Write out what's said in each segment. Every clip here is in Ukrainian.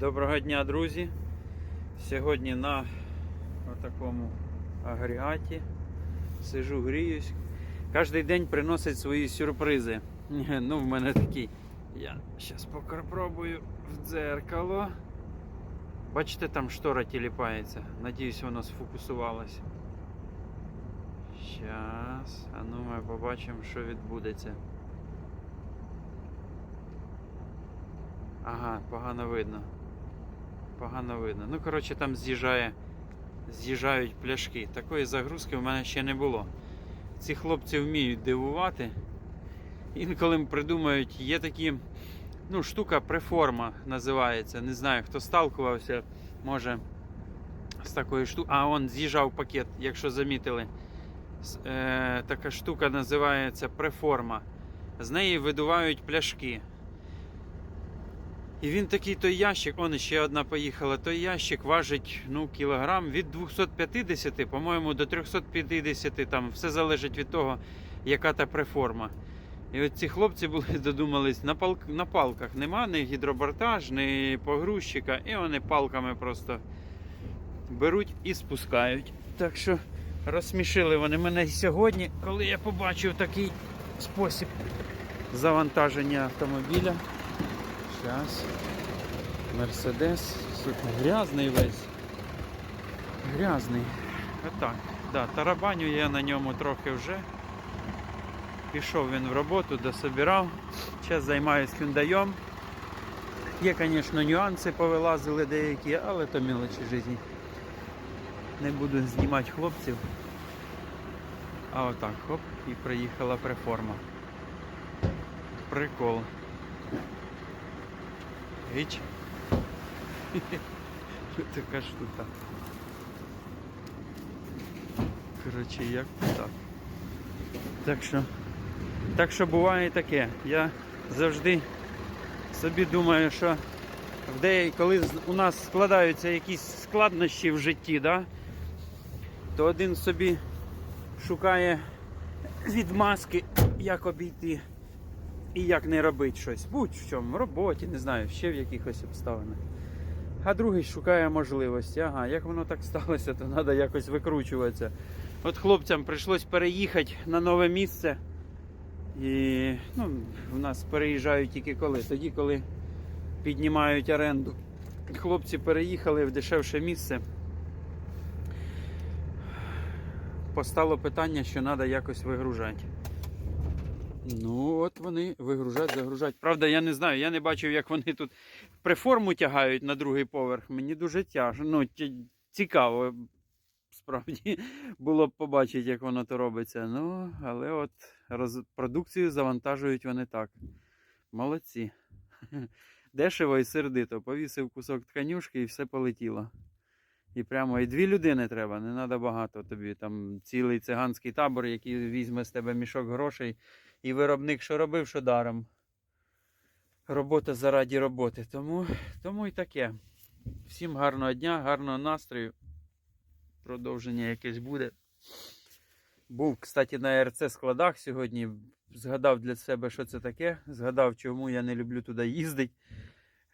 Доброго дня, друзі! Сьогодні на такому агрігаті сижу, гріюсь. Кожен день приносить свої сюрпризи. Ну, в мене такий. Я зараз попробую в дзеркало. Бачите, там штора тіліпається. Надіюсь, воно сфокусувалось. Щас. А ну ми побачимо, що відбудеться. Ага, погано видно. Погано видно. Ну, коротше, там з'їжджає, з'їжджають пляшки. Такої загрузки в мене ще не було. Ці хлопці вміють дивувати. Інколи придумають, є такі, ну, штука преформа називається. Не знаю, хто сталкувався, може з такою штукою. А, он з'їжджав пакет, якщо замітили. Е, така штука називається преформа. З неї видувають пляшки. І він такий той ящик, он ще одна поїхала. Той ящик важить ну, кілограм від 250, по-моєму, до 350, там все залежить від того, яка та преформа. І от ці хлопці були додумались, на, пал... на палках нема ні гідробортаж, ні погрузчика, і вони палками просто беруть і спускають. Так що розсмішили вони мене сьогодні, коли я побачив такий спосіб завантаження автомобіля. Сейчас. Мерседес. Сука, грязний весь. Грязний. Отак. Да, тарабаню я на ньому трохи вже. Пішов він в роботу, дособирав. Зараз займаюсь хюндаєм. Є, звісно, нюанси повилазили деякі, але то мелочі житті. Не буду знімати хлопців. А отак, хоп, і приїхала преформа. Прикол. Річ. така штука. Коротше, як так. Так що, так що буває таке. Я завжди собі думаю, що в коли у нас складаються якісь складнощі в житті, да, то один собі шукає відмазки, як обійти і як не робити щось. Будь в чому, в роботі, не знаю, ще в якихось обставинах. А другий шукає можливості. Ага, як воно так сталося, то треба якось викручуватися. От хлопцям прийшлось переїхати на нове місце. І ну, в нас переїжджають тільки коли? Тоді, коли піднімають оренду. Хлопці переїхали в дешевше місце. Постало питання, що треба якось вигружати. Ну, от вони вигружать, загружать. Правда, я не знаю, я не бачив, як вони тут преформу тягають на другий поверх. Мені дуже тяжко. Ну, цікаво, справді, було б побачити, як воно то робиться. Ну, але от роз... продукцію завантажують вони так. Молодці. Дешево і сердито. Повісив кусок тканюшки і все полетіло. І прямо і дві людини треба, не треба багато тобі. Там цілий циганський табор, який візьме з тебе мішок грошей, і виробник, що робив, що даром. Робота заради роботи. Тому, тому і таке. Всім гарного дня, гарного настрою. Продовження якесь буде. Був, кстати, на РЦ складах сьогодні. Згадав для себе, що це таке. Згадав, чому я не люблю туди їздити.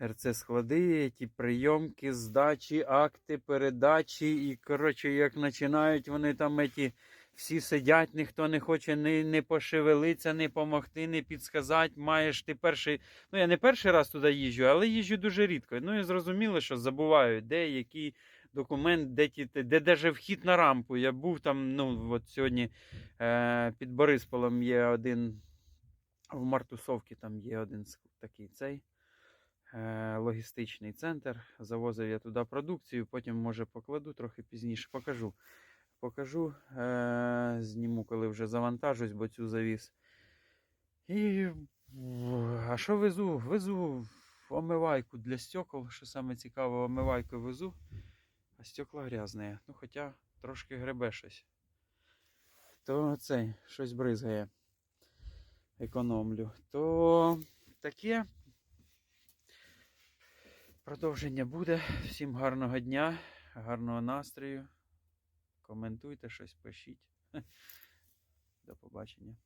РЦ склади, ті прийомки, здачі, акти, передачі. І, коротше, як починають вони там еті, всі сидять, ніхто не хоче ні, не пошевелитися, не помогти, не підсказати. Маєш ти перший. Ну, я не перший раз туди їжджу, але їжджу дуже рідко. Ну і зрозуміло, що забувають, де який документ, де ті, де даже вхід на рампу. Я був там, ну, от сьогодні е, під Борисполом є один. В Мартусовці там є один такий цей логістичний центр. Завозив я туди продукцію, потім, може, покладу трохи пізніше, покажу. Покажу, е, зніму, коли вже завантажусь, бо цю завіз. І. А що везу? Везу омивайку для стекол, що саме цікаве, омивайку везу, а стекла грязні. Ну, хоча трошки гребе щось. То цей, щось бризгає. Економлю. То таке. Продовження буде. Всім гарного дня, гарного настрою. Коментуйте щось, пишіть. До побачення.